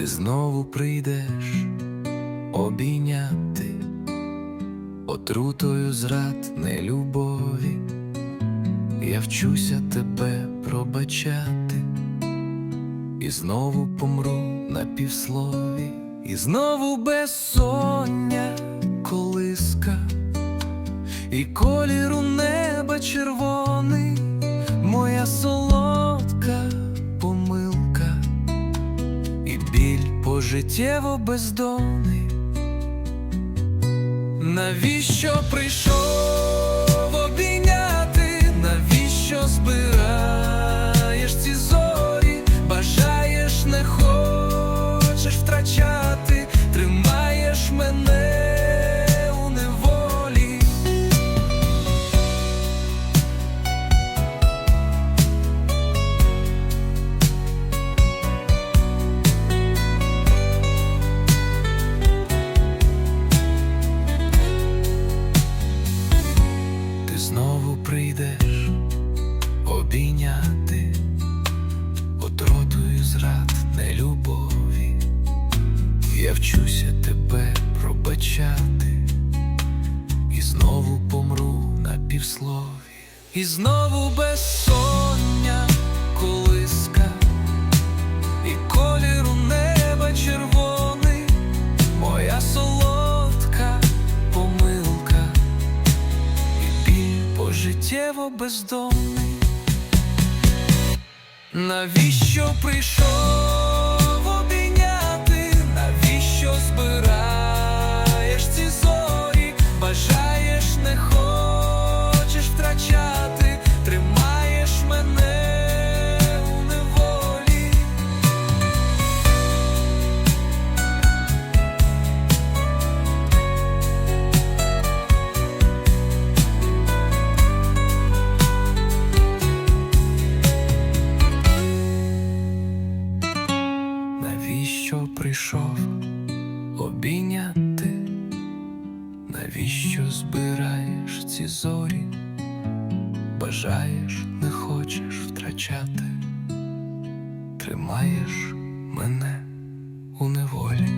ти знову прийдеш обійняти отрутою зрад нелюбові. Я вчуся тебе пробачати, і знову помру на півслові, і знову безсоння колиска, і коліру неба червоний, пожиттєво бездонний. Навіщо прийшов обійняти? Навіщо збираєш ці зорі? Бажаєш, не хочеш втрачати, знову прийдеш обійняти отротою зрад нелюбові. Я вчуся тебе пробачати, і знову помру на півслові, і знову безсоння пожиттєво бездомний. Навіщо прийшов прийшов обійняти? Навіщо збираєш ці зорі? Бажаєш, не хочеш втрачати, тримаєш мене у неволі.